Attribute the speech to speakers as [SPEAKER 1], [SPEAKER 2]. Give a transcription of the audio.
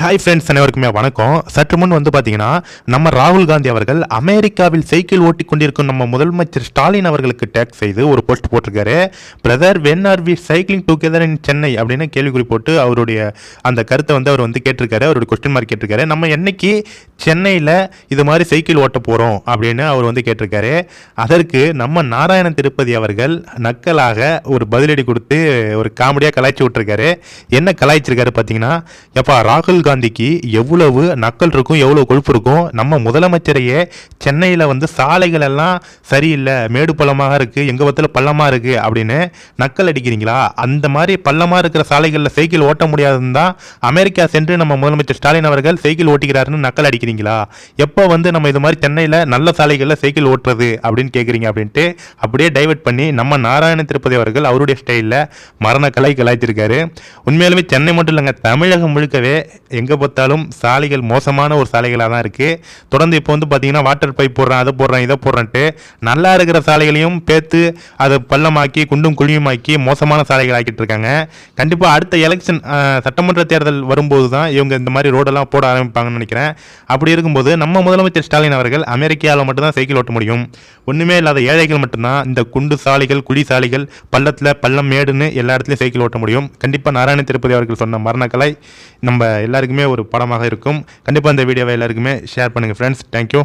[SPEAKER 1] Hi friends அனைவருக்குமே வணக்கம். சற்று முன் வந்து பார்த்தீங்கன்னா நம்ம ராகுல் காந்தி அவர்கள் அமெரிக்காவில் சைக்கிள் ஓட்டி கொண்டிருக்கும் நம்ம முதலமைச்சர் ஸ்டாலின் அவர்களுக்கு டேக் செய்து ஒரு போஸ்ட் போட்டிருக்காரு. Brother when are we cycling together in Chennai அப்படின்னு கேள்விக்குறி போட்டு அவருடைய அந்த கருத்தை வந்து அவர் வந்து கேட்டிருக்காரு. அவருடைய கொஸ்டின் மார்க் கேட்டிருக்காரு. நம்ம என்னைக்கு சென்னையில் இது மாதிரி சைக்கிள் ஓட்ட போகிறோம் அப்படின்னு அவர் வந்து கேட்டிருக்காரு. அதற்கு நம்ம நாராயண திருப்பதி அவர்கள் நக்கலாக ஒரு பதிலடி கொடுத்து ஒரு காமெடியாக கலாய்ச்சி விட்டுருக்காரு. என்ன கலாய்ச்சிருக்காரு பார்த்தீங்கன்னா எப்பா ராகுல் காந்திக்கு எவ்வளவு நக்கல் இருக்கும் எவ்வளோ கொழுப்பு இருக்கும் நம்ம முதலமைச்சரையே சென்னையில் வந்து சாலைகள் எல்லாம் சரியில்லை மேடு பள்ளமாக இருக்குது எங்கள் பத்தில் பள்ளமாக இருக்குது அப்படின்னு நக்கல் அடிக்கிறீங்களா? அந்த மாதிரி பள்ளமாக இருக்கிற சாலைகளில் சைக்கிள் ஓட்ட முடியாதுன்னு தான் அமெரிக்கா சென்று நம்ம முதலமைச்சர் ஸ்டாலின் அவர்கள் சைக்கிள் ஓட்டிக்கிறாருன்னு நக்கல் அடிக்கிறீங்களா? எப்போ வந்து நம்ம இது மாதிரி சென்னையில் நல்ல சாலைகளில் சைக்கிள் ஓட்டுறது அப்படின்னு கேட்குறீங்க அப்படின்ட்டு அப்படியே டைவர்ட் பண்ணி நம்ம நாராயண திருப்பதி அவர்கள் அவருடைய ஸ்டைலில் மரண கலை கலாய்ச்சிருக்காரு. உண்மையாலுமே சென்னை மட்டும் இல்லைங்க தமிழகம் முழுக்கவே எங்கே பார்த்தாலும் சாலைகள் மோசமான ஒரு சாலைகளாக தான் இருக்குது தொடர்ந்து இப்போ வந்து பார்த்திங்கன்னா வாட்டர் பைப் போடுறேன் அதை போடுறேன் இதை போடுறேன்ட்டு நல்லா இருக்கிற சாலைகளையும் பேத்து அதை பள்ளமாக்கி குண்டும் குழியுமாக்கி மோசமான சாலைகள் ஆக்கிட்டு இருக்காங்க. கண்டிப்பாக அடுத்த எலெக்ஷன் சட்டமன்ற தேர்தல் வரும்போது தான் இவங்க இந்த மாதிரி ரோடெல்லாம் போட ஆரம்பிப்பாங்கன்னு நினைக்கிறேன். அப்படி இருக்கும்போது நம்ம முதலமைச்சர் ஸ்டாலின் அவர்கள் அமெரிக்காவில் மட்டும்தான் சைக்கிள் ஓட்ட முடியும். ஒன்றுமே இல்லாத ஏழைகள் மட்டும்தான் இந்த குண்டு சாலைகள் குழி சாலைகள் பள்ளத்தில் பள்ளம் மேடுன்னு எல்லா இடத்துலையும் சைக்கிள் ஓட்ட முடியும். கண்டிப்பாக நாராயண திருப்பதி அவர்கள் சொன்ன மரணக்கலை நம்ம எல்லாருக்கும் எல்லாருக்குமே ஒரு படமாக இருக்கும். கண்டிப்பாக இந்த வீடியோவை எல்லாருக்குமே ஷேர் பண்ணுங்கள் ஃப்ரெண்ட்ஸ் தேங்க்யூ